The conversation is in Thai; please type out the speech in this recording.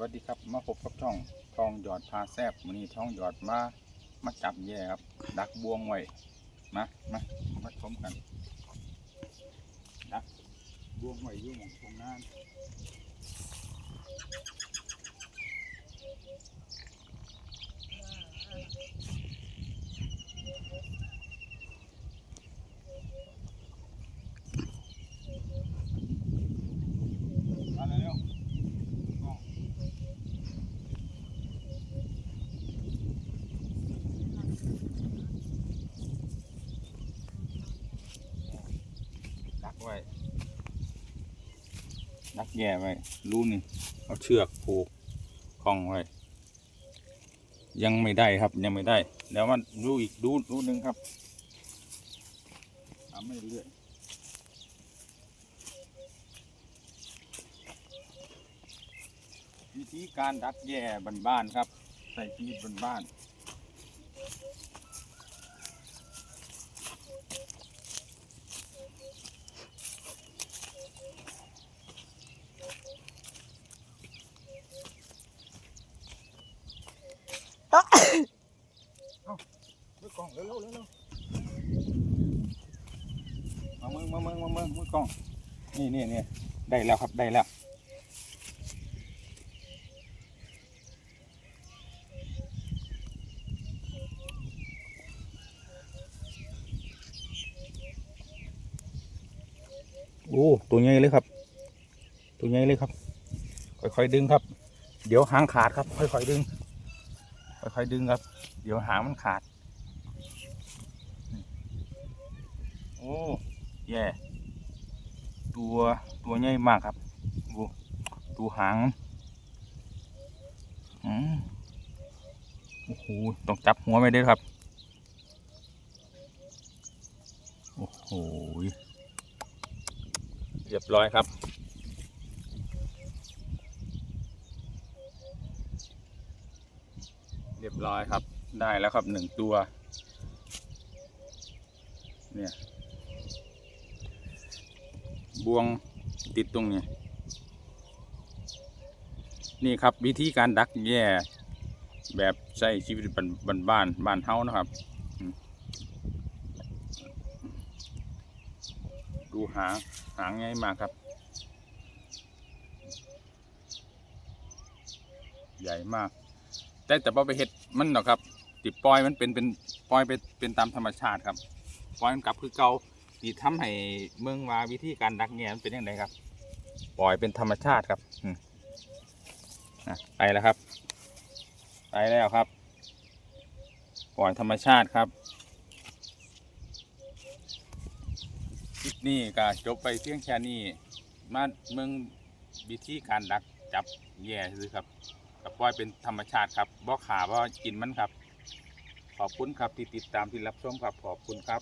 วัสดีครับมาพบกับช่องทองหยอดพาแซบวันนี้ทองหยอดมามาจับแย่ครับ ดักบวงไว้มามามาชมกันดักบวงไว้อยุ่งของตรงนั้นมาเร็วๆกล้อง ดัก ไว้ดักแย่ไว้รูนี่เอาเชือกผูกคล้องไว้ ยังไม่ได้ครับยังไม่ได้เดี๋ยวมันดูอีกดูดูหนึ่งครับทำไม่เรื่อยวิธีการดักแย่บ้านๆครับ ใส่ชีวิตบ้านๆ มือกล้องเร็วเร็วมามือมามือมามือมือกล้อง นี่นี่นี่ได้แล้วครับได้แล้วโอ้ตัวใหญ่เลยครับ ตัวใหญ่เลยครับ ค่อยๆดึงครับ เดี๋ยวหางขาดครับ ค่อยๆดึง ค่อยๆดึงครับ เดี๋ยวหางมันขาด โอ้แย่ ตัวตัวใหญ่มากครับโอ้ตัวหางอืมโอ้โห ต้องจับหัวไม่ได้ครับ โอ้โห เรียบร้อยครับ รียบร้อยครับ ได้แล้วครับหนึ่งตัว เนี่ย บวงติดตรงนี้ นี่ครับวิธีการดักแย่ แบบใช้ชีวิตบ้านบ้านบ้านเฮานะครับ ดูหางหางง่ายมากครับ ใหญ่มาก แต่แต่พอไปเห็ดมันหรอกครับติดปล่อยมันเป็นเป็นปล่อยไปเป็นตามธรรมชาติครับปล่อยมันกลับคือเก่าที่ทำให้เมืองว่าวิธีการดักแงมันเป็นยังไงครับ ปล่อยเป็นธรรมชาติครับอืมอะไปแล้วครับ ไปแล้วครับ ปล่อยธรรมชาติครับคลิปนี้ก็จบไปเพียงแค่นี้มาเมืองวิธีการดักจับแย่ซื้อครับ กับปล่อยเป็นธรรมชาติครับบ่ขาบ่กินมันครับ ขอบคุณครับที่ติดตามที่รับชมครับขอบคุณครับ